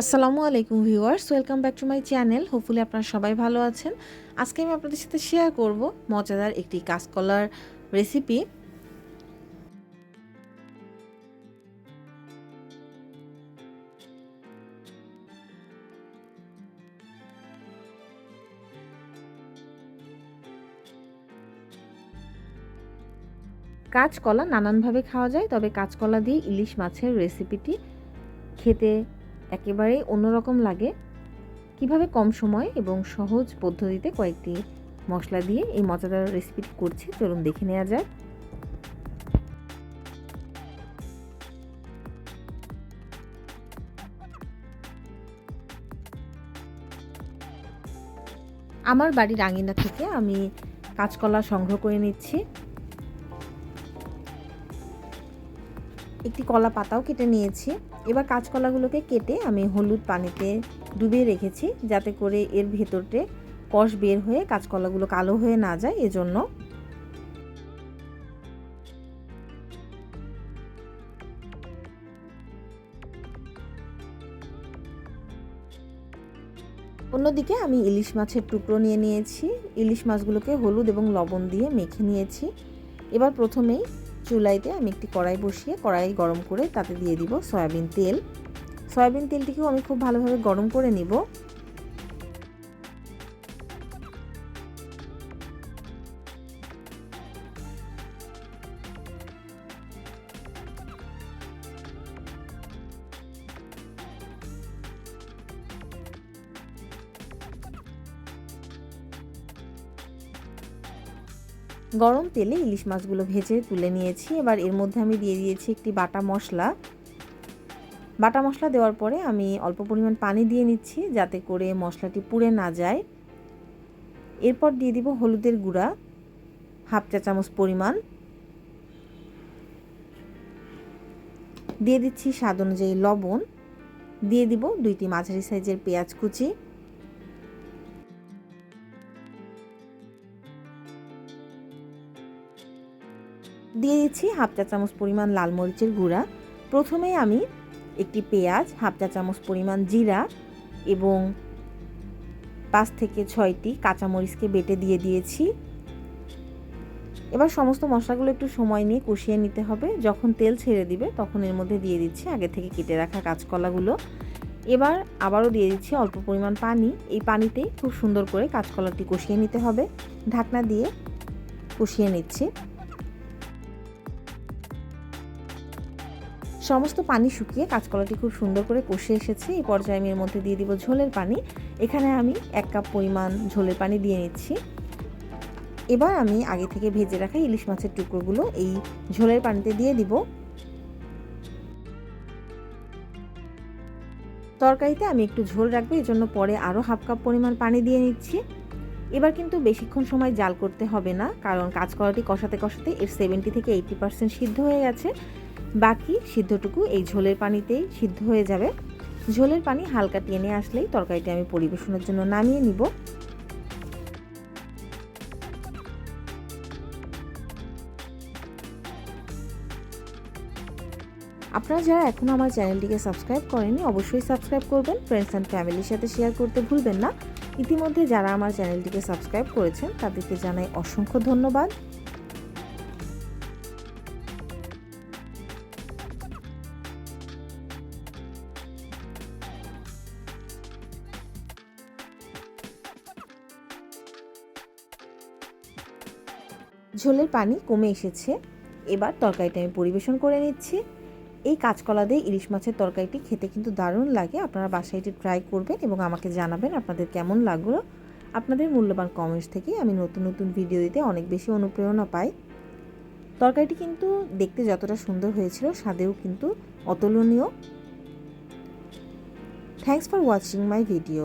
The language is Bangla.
আসসালামু আলাইকুম viewers, welcome back to my channel. Hopefully আপনারা সবাই ভালো আছেন। আজকে আমি আপনাদের সাথে শেয়ার করব মজাদার একটি কাঁচকলার রেসিপি কাঁচকলা নানানভাবে খাওয়া যায়, তবে কাঁচকলা দিয়ে ইলিশ মাছের রেসিপিটি খেতে একেবারেই অন্যরকম লাগে। কীভাবে কম সময় এবং সহজ পদ্ধতিতে কয়েকটি মশলা দিয়ে এই মজাদার রেসিপিটি করছি, চলুন দেখে নেওয়া যায় আমার বাড়ির আঙিনা থেকে আমি কাঁচকলা সংগ্রহ করে নিচ্ছি। একটি কলা পাতাও কেটে নিয়েছি। এবার কাঁচকলাগুলোকে কেটে আমি হলুদ পানিতে ডুবিয়ে রেখেছি যাতে করে এর ভেতরটে কষ বের হয়ে কাঁচকলাগুলো কালো হয়ে না যায় এজন্য। অন্যদিকে আমি ইলিশ মাছের টুকরো নিয়ে নিয়েছি। ইলিশ মাছগুলোকে হলুদ এবং লবণ দিয়ে মেখে নিয়েছি। এবার প্রথমেই চুলাইতে আমি একটি কড়াই বসিয়ে কড়াই গরম করে তাতে দিয়ে দিব সয়াবিন তেল। সয়াবিন তেলটিকেও আমি খুব ভালোভাবে গরম করে নিব। গরম তেলে ইলিশ মাছগুলো ভেজে তুলে নিয়েছি। এবার এর মধ্যে আমি দিয়ে দিয়েছি একটি বাটা মশলা। বাটা মশলা দেওয়ার পরে আমি অল্প পরিমাণ পানি দিয়ে নিচ্ছি যাতে করে মশলাটি পুড়ে না যায়। এরপর দিয়ে দিব হলুদের গুঁড়া, হাফ চা চামচ পরিমাণ। দিয়ে দিচ্ছি স্বাদ অনুযায়ী লবণ। দিয়ে দিব দুইটি মাঝারি সাইজের পেঁয়াজ কুচি। দিয়ে দিচ্ছি হাফ চা চামচ পরিমাণ লাল মরিচের গুঁড়া। প্রথমে আমি একটি পেঁয়াজ, হাফ চা চামচ পরিমাণ জিরা এবং পাঁচ থেকে ছয়টি কাঁচামরিচকে বেটে দিয়ে দিয়েছি। এবার সমস্ত মশলাগুলো একটু সময় নিয়ে কষিয়ে নিতে হবে। যখন তেল ছেড়ে দিবে, তখন এর মধ্যে দিয়ে দিচ্ছি আগে থেকে কেটে রাখা কাঁচকলাগুলো। এবার আবারও দিয়ে দিচ্ছি অল্প পরিমাণ পানি। এই পানিতেই খুব সুন্দর করে কাঁচকলাটি কষিয়ে নিতে হবে। ঢাকনা দিয়ে কষিয়ে নিচ্ছি। সমস্ত পানি শুকিয়ে কাঁচকলাটি খুব সুন্দর করে কষে এসেছে। এই পর্যায়ে আমি এর মধ্যে দিয়ে দিব ঝোলের পানি। এখানে আমি এক কাপ পরিমাণ ঝোলের পানি দিয়ে নিচ্ছি। এবার আমি আগে থেকে ভেজে রাখা ইলিশ মাছের টুকরোগুলো এই ঝোলের পানিতে দিয়ে দিব। তরকারিতে আমি একটু ঝোল রাখব এই জন্য পরে আরও হাফ কাপ পরিমাণ পানি দিয়ে নিচ্ছি। এবার কিন্তু বেশিক্ষণ সময় জাল করতে হবে না, কারণ কাঁচকলাটি কষাতে কষাতে এর সেভেন্টি থেকে এইটি পার্সেন্ট সিদ্ধ হয়ে গেছে। বাকি সিদ্ধটুকু এই ঝোলের পানিতেই সিদ্ধ হয়ে যাবে। ঝোলের পানি হালকা টেনে আসলেই তরকারিটি আমি পরিবেশনের জন্য নামিয়ে নিব। আপনারা যারা এখনও আমার চ্যানেলটিকে সাবস্ক্রাইব করেনি অবশ্যই সাবস্ক্রাইব করবেন। ফ্রেন্ডস অ্যান্ড ফ্যামিলির সাথে শেয়ার করতে ভুলবেন না। ইতিমধ্যে যারা আমার চ্যানেলটিকে সাবস্ক্রাইব করেছেন, তাদেরকে জানাই অসংখ্য ধন্যবাদ। ঝোলের পানি কমে এসেছে। এবার তরকারিটা আমি পরিবেশন করে নিচ্ছি। এই কাঁচকলা দিয়ে ইলিশ মাছের তরকারিটি খেতে কিন্তু দারুণ লাগে। আপনারা বাসায় এটি ট্রাই করবেন এবং আমাকে জানাবেন আপনাদের কেমন লাগল। আপনাদের মূল্যবান কমেন্টস থেকে আমি নতুন নতুন ভিডিও দিতে অনেক বেশি অনুপ্রেরণা পাই। তরকারিটি কিন্তু দেখতে যতটা সুন্দর হয়েছিল, স্বাদেও কিন্তু অতুলনীয়। Thanks for watching my video